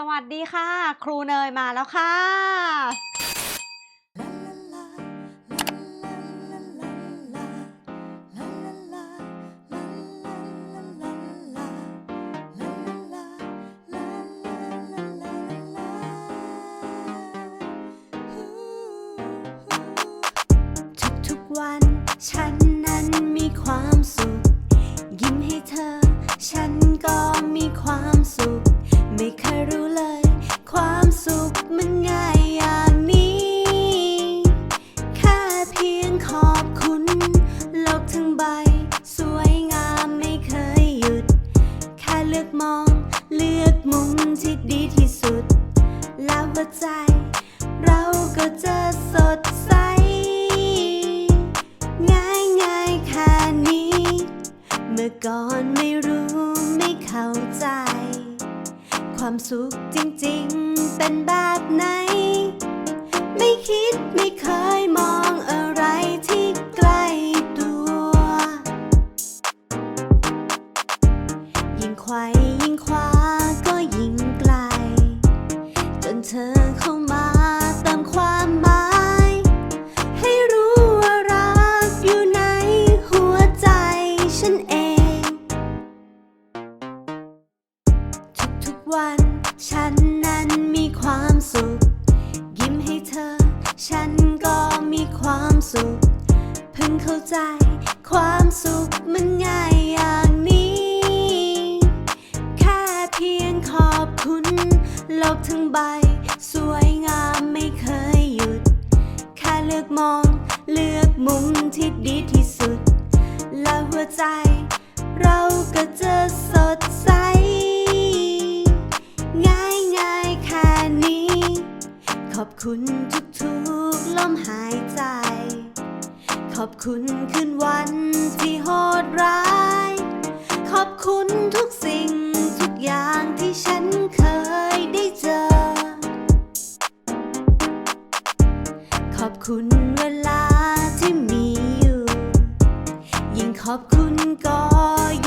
สวัสดีค่ะ ครูเนยมาแล้วค่ะ ทุกๆวัน ฉันนั้นมีความสุข ยิ้มให้เธอ ฉัน ลือกมอง เลือกมุมที่ดีที่สุด แล้วหัวใจ เราก็จะสดใส ง่ายง่ายแค่นี้ เมื่อก่อนไม่รู้ไม่เข้าใจ ความสุขจริงๆ เป็นแบบไหน ไม่คิดไม่ ยิงไขว้ยิ่งคว้าก็ยิ่งไกล จนเธอเข้ามาเติมความหมาย ให้รู้ว่ารักอยู่ในหัวใจฉันเอง ทุกๆวัน ฉันนั้นมีความสุข ยิ้มให้เธอ ฉันก็มีความสุข เพิ่งเข้าใจความสุขมันง่าย โลกทั้งใบ สวยงามไม่เคยหยุด แค่เลือกมองเลือกมุมที่ดีที่สุด แล้วหัวใจ เราก็จะสดใส ง่ายง่ายแค่นี้ ขอบคุณทุกๆลมหายใจ ขอบคุณคืนวันที่โหดร้าย ขอบคุณทุกสิ่ง คุณเวลาที่มีอยู่ ยิ่งขอบคุณก็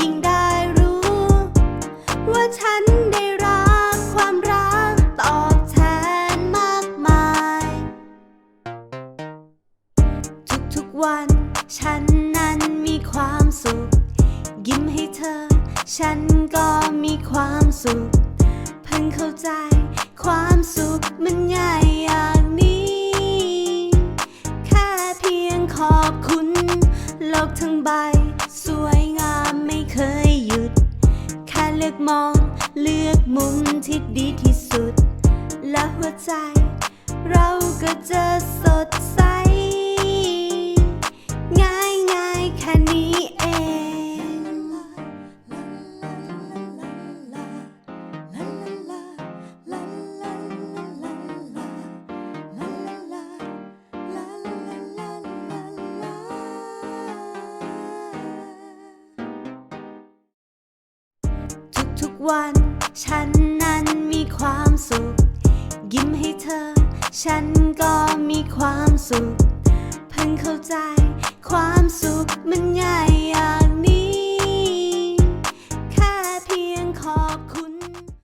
ยิ่งได้รู้ ว่าฉันได้รับความรักตอบแทนมากมาย ทุกๆวันฉันนั้นมีความสุข ยิ้มให้เธอ ฉันก็มีความสุข เพิ่งเข้าใจความสุขมันง่ายอย่าง มอง เลือกมุมที่ดีที่สุด และหัวใจ เราก็จะสดใส วัน ฉันนั้นมีความสุข ยิ้มให้เธอ ฉันก็มีความสุข เพิ่งเข้าใจความสุขมัน